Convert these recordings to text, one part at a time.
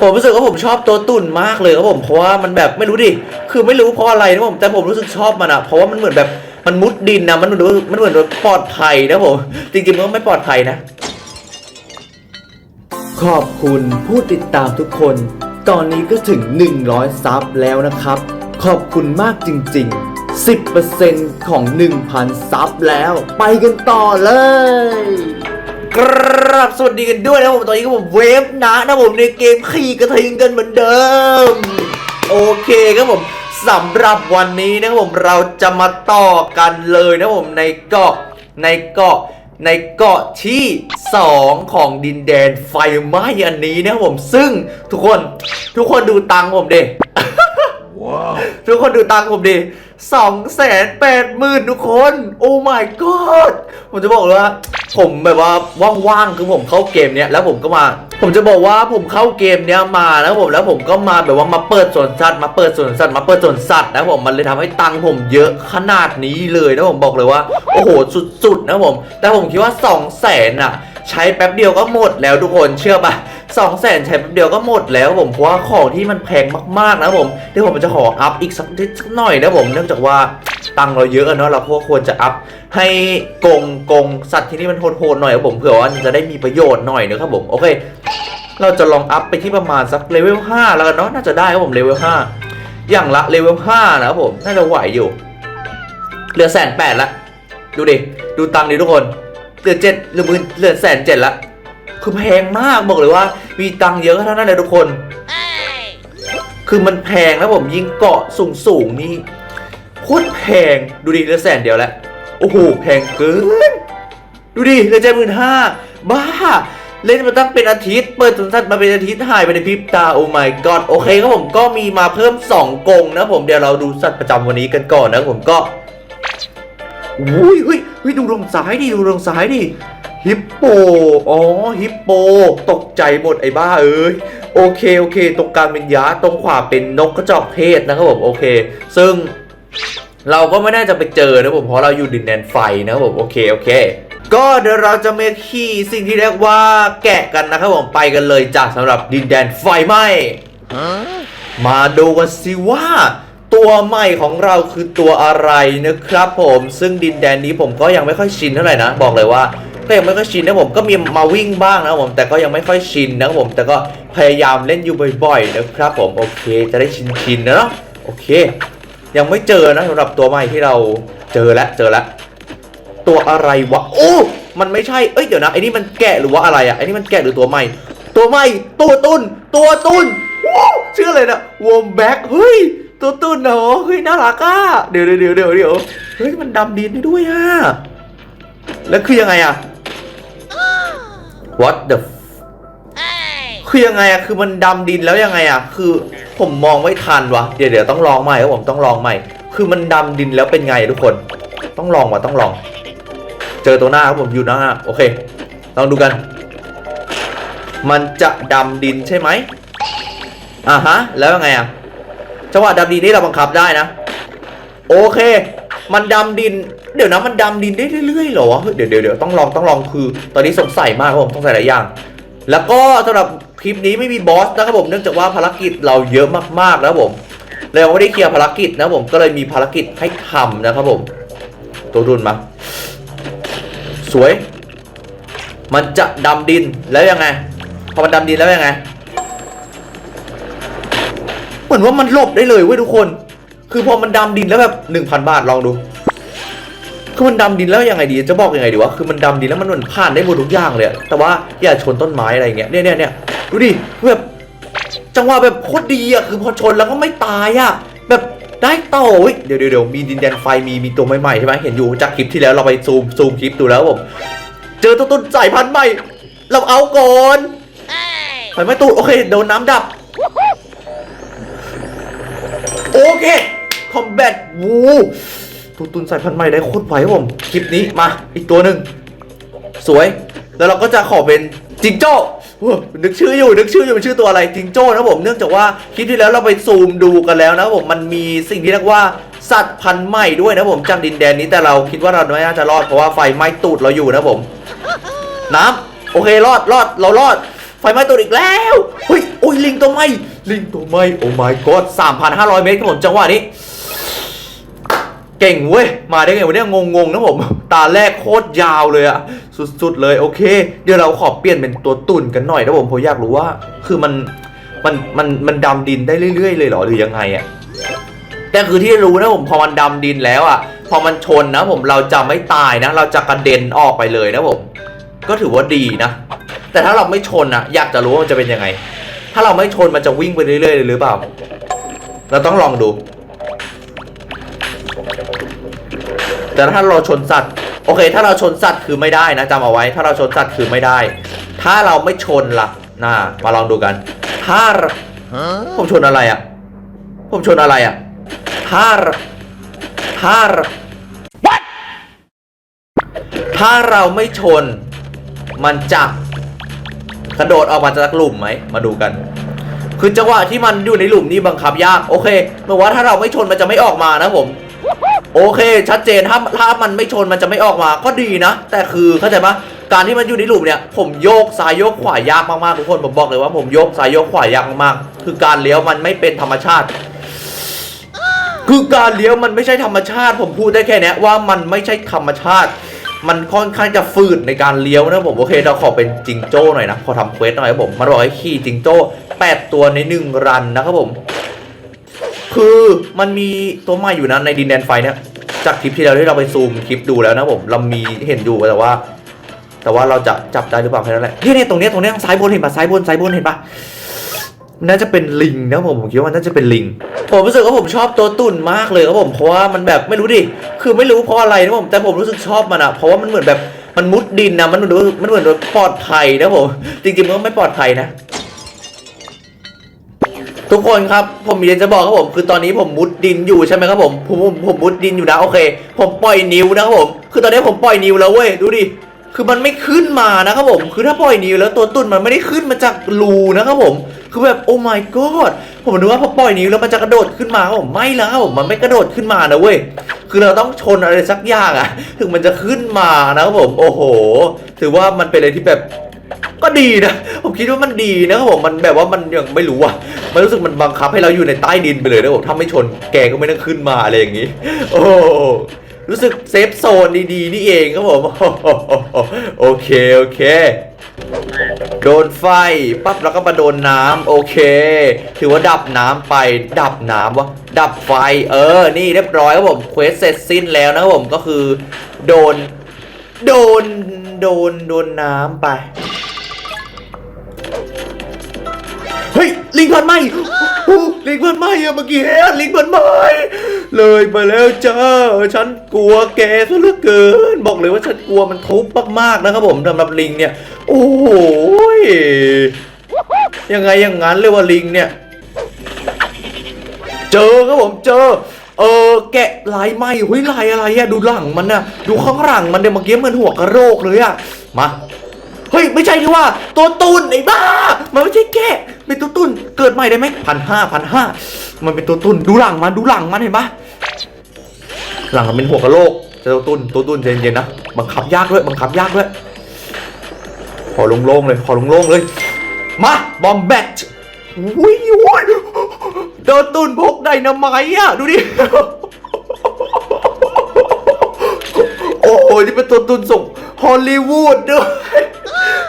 ผมรู้สึกว่าผมชอบตัวตุ่นมากเลยครับผมเพราะว่ามันแบบไม่รู้ดิคือไม่รู้เพราะอะไรนะผมแต่ผมรู้สึกชอบมันอะเพราะว่ามันเหมือนแบบมันมุดดินนะมันดูมันเหมือนปลอดภัยนะผมจริงๆมันก็ไม่ปลอดภัยนะ ขอบคุณผู้ติดตามทุกคน ตอนนี้ก็ถึง 100 ซับแล้วนะครับ ขอบคุณมากจริง ๆ 10%ของ 1,000 ซับแล้ว ไปกันต่อเลย กราบสวัสดีกันด้วยนะผมตอนนี้ก็ผมเวฟนะนะผมในเกมขี่กระทิงกันเหมือนเดิม โอเคครับผมสำหรับวันนี้นะผมเราจะมาต่อกันเลยนะผมในเกาะในเกาะในเกาะที่ 2 ของดินแดนไฟไหม้อันนี้นะผมซึ่งทุกคนทุกคนดูตังผมเด็ ทุกคนดูตังผมดิสองแสนแปดหมื่นทุกคน โอ้ my god ผมจะบอกเลยว่า ผมแบบว่าว่างๆ คือผมเข้าเกมเนี้ยแล้วผมก็มา ผมจะบอกว่าผมเข้าเกมเนี้ยมาแล้วผมแล้วผมก็มาแบบว่ามาเปิดสวนสัตว์มาเปิดสวนสัตว์มาเปิดสวนสัตว์นะผมมันเลยทำให้ตังผมเยอะขนาดนี้เลยนะผมบอกเลยว่า โอ้โหสุดๆนะผม แต่ผมคิดว่า2องแสนอะใช้แป๊บเดียวก็หมดแล้วทุกคนเชื่อปะ สองแสนใช้แป๊บเดียวก็หมดแล้วผมเพราะว่าของที่มันแพงมากๆนะผมเดี๋ยวผมจะขออัพอีกสักนิดสักหน่อยนะผมเนื่องจากว่าตังเราเยอะเนาะเราก็ควรจะอัพให้กงกงสัตว์ที่นี่มันโหดๆหน่อยครับผมเผื่อว่าจะได้มีประโยชน์หน่อยนะครับผมโอเค เราจะลองอัพไปที่ประมาณสักเลเวล5แล้วกันเนาะน่าจะได้ครับผมเลเวล5อย่างละเลเวล5นะครับผมน่าจะไหวอยู่เหลือแสนแปดละดูดิดูตังดิทุกคนเหลือเจ็ดเหลือหมื่นเหลือแสนเจ็ดละ คือแพงมากบอกเลยว่า มีตังค์เยอะเท่านั้นเลยทุกคน คือมันแพงแล้วผมยิงเกาะสูงสูงๆนี่โคตรแพงดูดิเหลือแสนเดียวแล้วโอ้โหแพงเกิน ดูดิเหลือเจ็ดหมื่นห้าบ้าเล่นมาตั้งเป็นอาทิตย์ เปิดสวนสัตว์มาเป็นอาทิตย์หายไปในพริบตา โอ้ my god โอเคครับผมก็มีมาเพิ่ม 2กรงนะผมเดี๋ยวเราดูสัตว์ประจำวันนี้กันก่อนนะผมก็อุ้ยอุ้ยอุ้ยดูตรงซ้ายดิดูตรงซ้ายดิ ฮิปโป อ๋อ ฮิปโป ตกใจหมดไอ้บ้าเอ้ย โอเค โอเค ตรงกลางเป็นยาตรงขวาเป็นนกกระจอกเทศนะครับผม โอเค ซึ่งเราก็ไม่น่าจะไปเจอนะผม เพราะเราอยู่ดินแดนไฟนะครับผม โอเค โอเคก็เดี๋ยวเราจะเมาขี่สิ่งที่เรียกว่าแกะกันนะครับผมไปกันเลยจ้ะสำหรับดินแดนไฟไหม้มาดูกันสิว่า ตัวใหม่ของเราคือตัวอะไรนะครับผมซึ่งดินแดนนี้ผมก็ยังไม่ค่อยชินเท่าไหร่นะ บอกเลยว่า ก็ยังไม่ค่อยชินนะผมก็มีมาวิ่งบ้างนะผมแต่ก็ยังไม่ค่อยชินนะผมแต่ก็พยายามเล่นอยู่บ่อยๆนะครับผมโอเคจะได้ชินๆนะเนาะโอเค ยังไม่เจอนะสำหรับตัวใหม่ที่เราเจอแล้วเจอแล้วตัวอะไรวะโอ้มันไม่ใช่เอ้ยเดี๋ยวนะไอ้นี่มันแกะหรือว่าอะไรอะไอ้นี่มันแกะหรือตัวใหม่ ตัวใหม่ตัวตุนตัวตุนว้าวชื่ออะไรนะวอมแบ็กเฮ้ยตัวตุนเหรอเฮ้ยน่ารักอะเดี๋ยวเดี๋ยวเดี๋ยวเดี๋ยวเดี๋ยวเฮ้ยมันดำดินได้ด้วยอะแล้วคือยังไงอะ what the f- คือยังไงอะคือมันดำดินแล้วยังไงอะคือผมมองไม่ทันวะ เดี๋ยวเดี๋ยวต้องลองใหม่ครับผมต้องลองใหม่ คือมันดำดินแล้วเป็นไงทุกคน ต้องลองว่ะต้องลอง เจอตัวหน้าครับผมอยู่หน้า โอเค ลองดูกัน มันจะดำดินใช่ไหมอ่าฮะ แล้วยังไงอะจังหวะดำดินนี่เราบังคับได้นะ โอเค มันดำดิน เดี๋ยวนะมันดำดินได้เรื่อยๆเหรอวะเดี๋ยวเดี๋ยวเดี๋ยวต้องลองต้องลองคือ ตอนนี้สงสัยมากครับผมต้องใส่หลายอย่าง แล้วก็สำหรับคลิปนี้ไม่มีบอสนะครับผมเนื่องจากว่าภารกิจเราเยอะมากๆแล้วผมเรายังไม่ได้เคลียร์ภารกิจนะผมก็เลยมีภารกิจให้ทำนะครับผมตัวรุนมา สวย มันจะดำดินแล้วยังไงพอมันดำดินแล้วยังไงเหมือนว่ามันหลบได้เลยเว้ยทุกคน คือพอมันดำดินแล้วแบบหนึ่งพันบาทลองดู คือมันดำดินแล้วยังไงดี จะบอกยังไงดีวะ คือมันดำดินแล้วมันเหมือนผ่านได้หมดทุกอย่างเลยแต่ว่าอย่าชนต้นไม้อะไรเงี้ย เนี่ยเนี่ยเนี่ยดูดิ แบบจังหวะแบบโคตรดีอะคือพอชนแล้วก็ไม่ตายอะแบบได้ต่อเว้ยเดี๋ยวเดี๋ยวมีดินแดนไฟมีมีตัวใหม่ๆใช่ไหมเห็นอยู่จากคลิปที่แล้วเราไปซูมซูมคลิปดูแล้วผมเจอตัวต้นสายพันธุ์ใหม่ เราเอาก่อนไฟไหม้ตูดโอเคโดนน้ำดับ โอเคคอมแบทวู ตัวตุนสายพันธุ์ใหม่ได้โคตรไหวครับผมคลิปนี้มาอีกตัวหนึ่งสวย แล้วเราก็จะขอเป็นจิงโจ้โอ้นึกชื่ออยู่นึกชื่ออยู่เป็นชื่อตัวอะไรจิงโจ้นะผมเนื่องจากว่าคลิปที่แล้วเราไปซูมดูกันแล้วนะผมมันมีสิ่งที่เรียกว่าสัตว์พันธุ์ใหม่ด้วยนะผมจากดินแดนนี้แต่เราคิดว่าเราไม่น่าจะรอดเพราะว่าไฟไหม้ตูดเราอยู่นะผม น้ำโอเครอดรอดเรารอด ไฟไหม้ตัวอีกแล้วเฮ้ยโอ้ยลิงตัวไหม้ลิงตัวไหม้โอ้ my god 3,500 เมตรครับผมจังหวะนี้ เก่งเว้ย มาได้ไงวะเนี่ยงงๆนะผม ตาแรกโคตรยาวเลยอะสุดๆเลยโอเค เดี๋ยวเราขอเปลี่ยนเป็นตัวตุ่นกันหน่อยนะผมผมอยากรู้ว่า คือมันมันมันมันดำดินได้เรื่อยๆ เลยเหรอหรือยังไงอะแต่คือที่รู้นะผมพอมันดำดินแล้วอะพอมันชนนะผมเราจะไม่ตายนะ เราจะกระเด็นออกไปเลยนะผมก็ถือว่าดีนะ แต่ถ้าเราไม่ชนอะอยากจะรู้ว่ามันจะเป็นยังไง ถ้าเราไม่ชนมันจะวิ่งไปเรื่อยๆเลยหรือเปล่า เราต้องลองดู แต่ถ้าเราชนสัตว์โอเค ถ้าเราชนสัตว์คือไม่ได้นะจำเอาไว้ ถ้าเราชนสัตว์คือไม่ได้ ถ้าเราไม่ชนล่ะน่ามาลองดูกัน ถ้าราผมชนอะไรอะ ผมชนอะไรอะถ้าราถ้าราถ้าเราไม่ชน มันจะกระโดดออกมาจากหลุมไหมมาดูกัน คือจังหวะที่มันอยู่ในหลุมนี่บังคับยากโอเคเมื่อว่าถ้าเราไม่ชนมันจะไม่ออกมานะผม โอเค ชัดเจนถ้าถ้ามันไม่ชนมันจะไม่ออกมาก็ดีนะ แต่คือเข้าใจปะการที่มันอยู่ในหลุมเนี่ย ผมโยกซ้ายโยกขวายากมากๆทุกคนผมบอกเลยว่าผมโยกซ้ายโยกขวายากมากคือการเลี้ยวมันไม่เป็นธรรมชาติ คือการเลี้ยวมันไม่ใช่ธรรมชาติ ผมพูดได้แค่นี้ว่ามันไม่ใช่ธรรมชาติ มันค่อนข้างจะฝืดในการเลี้ยวนะผมโอเคเราขอเป็นจิงโจ้หน่อยนะขอทำเควสหน่อยครับผมมันบอกให้ขี่จิงโจ้แปดตัวในหนึ่งรันนะครับผม คือมันมีตัวใหม่อยู่นะในดินแดนไฟเนี่ยจากคลิปที่เราที่เราไปซูมคลิปดูแล้วนะผมเรามีเห็นอยู่แต่ว่า แต่ว่าเราจะจับได้หรือเปล่าแค่นั้นแหละนี่เนี่ยตรงนี้ตรงนี้ซ้ายบนเห็นปะซ้ายบนซ้ายบนเห็นปะน่าจะเป็นลิงนะผมผมคิดว่าน่าจะเป็นลิง ผมรู้สึกว่าผมชอบตัวตุ่นมากเลยครับผมเพราะว่ามันแบบไม่รู้ดิคือไม่รู้เพราะอะไรนะผมแต่ผมรู้สึกชอบมันอะเพราะว่ามันเหมือนแบบมันมุดดินนะมันดูมันเหมือนปลอดภัยนะผมจริงๆมันไม่ปลอดภัยนะ ทุกคนครับผมมีอะไรจะบอกครับผมคือตอนนี้ผมมุดดินอยู่ใช่ไหมครับผมผมผมผมมุดดินอยู่นะโอเค ผมปล่อยนิ้วนะครับผม คือตอนนี้ผมปล่อยนิ้วแล้วเว้ยดูดิคือมันไม่ขึ้นมานะครับผม คือถ้าปล่อยนิ้วแล้วตัวตุ่นมันไม่ได้ขึ้นมาจากรูนะครับผม คือแบบโอ้ my god ผมนึกว่าพอปล่อยนิ้วแล้วมันจะกระโดดขึ้นมาครับผมไม่แล้วครับผมมันไม่กระโดดขึ้นมานะเว้ยคือเราต้องชนอะไรสักอย่างอะถึงมันจะขึ้นมานะครับผม โอ้โห ถือว่ามันเป็นอะไรที่แบบ ก็ดีนะ ผมคิดว่ามันดีนะครับผมมันแบบว่ามันยังไม่รู้อะมันรู้สึกมันบังคับให้เราอยู่ในใต้ดินไปเลยนะผมถ้าไม่ชนแกก็ไม่ต้องขึ้นมาอะไรอย่างนี้ โอ้รู้สึกเซฟโซนดีๆนี่เองครับผมโอเคโอเค โดนไฟปั๊บแล้วก็มาโดนน้ำโอเค ถือว่าดับน้ำไปดับน้ำวะดับไฟเออนี่เรียบร้อยครับผมเควสเสร็จสิ้นแล้วนะครับผมก็คือ โดน โดน โดน โดนน้ำไป เฮ้ย ลิงพันไหมลิงพันไหมอะเมื่อกี้ลิงพันไหมเลยไปแล้วจ้าฉันกลัวแกซะเหลือเกิน บอกเลยว่าฉันกลัวมันทุบมากๆนะครับผมสำหรับลิงเนี่ย โอ้โหยยังไงอย่างนั้นเลยว่าลิงเนี่ย เจอครับผมเจอ เออแกะลายไหมเฮ้ยลายอะไรอะดูหลังมันน่ะดูข้างหลังมันเดี๋ยวเมื่อกี้เหมือนหัวกระโรกเลยอะมาเฮ้ยไม่ใช่ที่ว่าตัวตุนไอ้บ้า มันไม่ใช่แกะเป็นตัวตุนเกิดใหม่ได้ไหมพันห้าพันห้ามันเป็นตัวตุนดูหลังมันดูหลังมันเห็นปะหลังมันเป็นหัวกระโหลกแต่ตัวตุนตัวตุนเย็นๆนะบังคับยากด้วยบังคับยากด้วยขอลงโล่งเลยขอลงโล่งเลยมาบอมแบทอุ้ยโอ้ย โดนตุนพกไดนาไมต์อะดูดิ โอ้โห นี่เป็นตัวตุนส่งฮอลลีวูดด้วย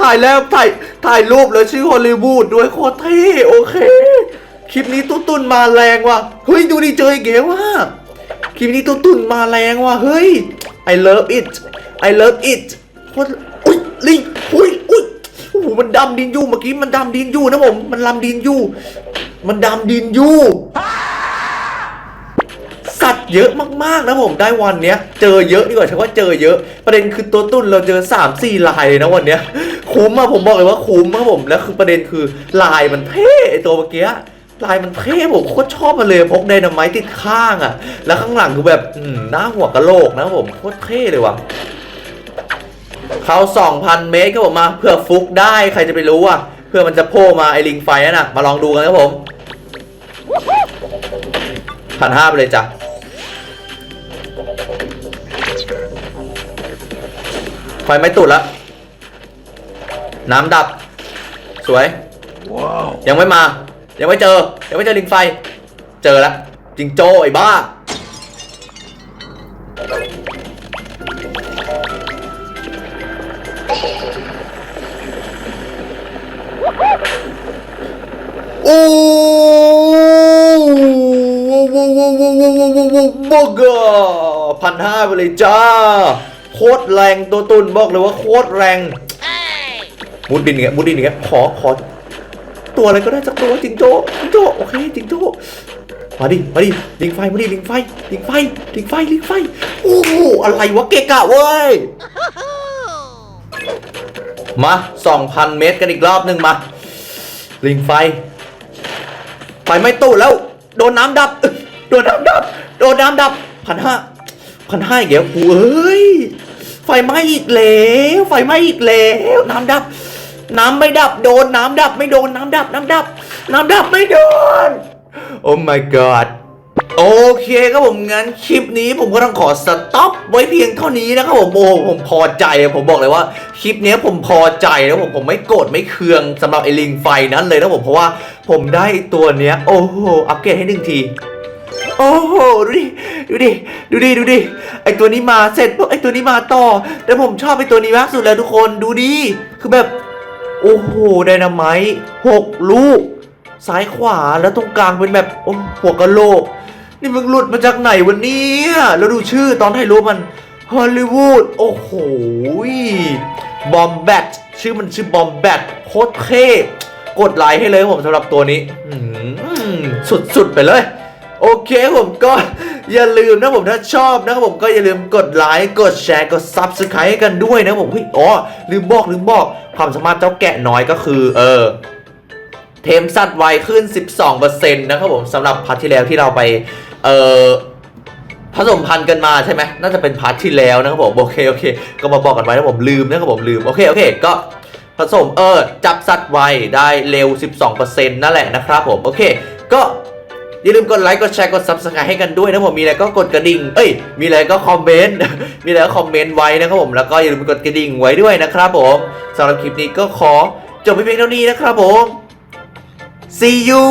ถ่ายแล้วถ่าย ถ่ายรูปแล้วชื่อฮอลลีวูดด้วยโคตรเท่ โอเค คลิปนี้ตุ้ตุนมาแรงว่ะ เฮ้ย ดูดิเจออีกแล้วว่ะ คลิปนี้ตุ้ตุนมาแรงว่ะ เฮ้ย I love it I love it โคตรอุ้ย ลิง อุ้ยอุ้ยโอ้โหมันดำดินอยู่ เมื่อกี้มันดำดินอยู่นะผม มันลำดินอยู่ มันดำดินอยู่ สัตว์เยอะมากๆนะผมได้วันเนี้ย เจอเยอะดีกว่าใช่ว่าเจอเยอะ ประเด็นคือตัวตุ้นเราเจอ 3 4 ลายเลยนะวันเนี้ย คุ้มอะผมบอกเลยว่าคุ้มครับผม แล้วคือประเด็นคือลายมันเท่ตัวเมื่อกี้ลายมันเท่ผมโคตรชอบมันเลยพกไดนาไมติดข้างอะแล้วข้างหลังคือแบบหน้าหัวกะโหลกนะผมโคตรเท่เลยว่ะเขา2,000 เมตรครับผมมาเพื่อฟุกได้ใครจะไปรู้อะ พื่อมันจะโผล่มาไอ้ลิงไฟนั่นน่ะมาลองดูกันครับผมพันห้าไปเลยจ้ะไฟไม่ตุดแล้วน้ำดับ สวยยังไม่มา ยังไม่เจอ ยังไม่เจอลิงไฟ เจอแล้วจิงโจ้ไอ้บ้า บอกพันห้าไปเลยจ้า โคตรแรงตัวตุนบอกเลยว่าโคตรแรงมุดดินเงี้ยมุดดินเงี้ยขอขอ ตัวอะไรก็ได้สักตัวจิงโจ้จิงโจ้โอเคจิงโจ้มาดิมาดิลิงไฟมาดิลิงไฟลิงไฟลิงไฟลิงไฟโอ้โหอะไรวะเกะกะเว้ยมา2,000 เมตรกันอีกรอบหนึ่งมา ลิงไฟไฟไม่ตู้แล้ว โดนน้ำดับ โดนน้ำดับ โดนน้ำดับพันห้าพันห้าอีกแล้วกูเอ้ย ไฟไหม้อีกแล้ว ไฟไหม้อีกแล้ว น้ำดับ น้ำไม่ดับ โดนน้ำดับ ไม่โดนน้ำดับ น้ำดับ น้ำดับไม่โดน โอ้ my god โอเคครับผมงั้นคลิปนี้ผมก็ต้องขอสต็อปไว้เพียงเท่านี้นะครับผมโอ้ผมพอใจผมบอกเลยว่าคลิปนี้ผมพอใจแล้วผมผมไม่โกรธไม่เคืองสำหรับไอลิงไฟนั้นเลยนะผมเพราะว่าผมได้ตัวเนี้ยโอ้โหอัปเกรดให้หนึ่งที โอ้โหดูดิดูดิดูดิดูดิไอตัวนี้มาเสร็จปุ๊บไอตัวนี้มาต่อ แต่ผมชอบไอตัวนี้มากสุดแล้วทุกคนดูดิคือแบบ โอ้โหไดนาไมต์หกลูกซ้ายขวาแล้วตรงกลางเป็นแบบโอ้หัวกะโหลก นี่มึงหลุดมาจากไหนวันนี้แล้วดูชื่อตอนถ่ายรูปมันฮอลลีวูดโอ้โหบอมแบทชื่อมันชื่อบอมแบทโคตรเท่กดไลค์ให้เลยผมสำหรับตัวนี้สุดๆไปเลย โอเคผมก็อย่าลืมนะผมถ้าชอบนะครับผมก็อย่าลืมกดไลค์กดแชร์กด Subscribe ให้กันด้วยนะผมเฮ้ยอ๋อลืมบอกลืมบอกความสามารถเจ้าแกะน้อยก็คือ เออเทมสัตว์ไวขึ้น 12%นะครับผมสำหรับพาร์ทที่แล้วที่เราไป เอ่อผสมพันธุ์กันมาใช่ไหมน่าจะเป็นพาร์ทที่แล้วนะครับผมโอเคโอเค ก็มาบอกกันไว้นะผมลืมนะครับผมลืมโอเคโอเค ก็ผสมเออจับสัตว์ไวได้เร็ว 12%นั่นแหละนะครับผมโอเค ก็ อย่าลืมกดไลค์กดแชร์กดซับสไครต์ให้กันด้วยนะผมมีอะไรก็กดกระดิ่งเอ้ยมีอะไรก็คอมเมนต์มีอะไรก็คอมเมนต์ไว้นะครับผมแล้วก็อย่าลืมกดกระดิ่งไว้ด้วยนะครับผมสำหรับคลิปนี้ก็ขอจบไปเพียงเท่านี้นะครับผม See you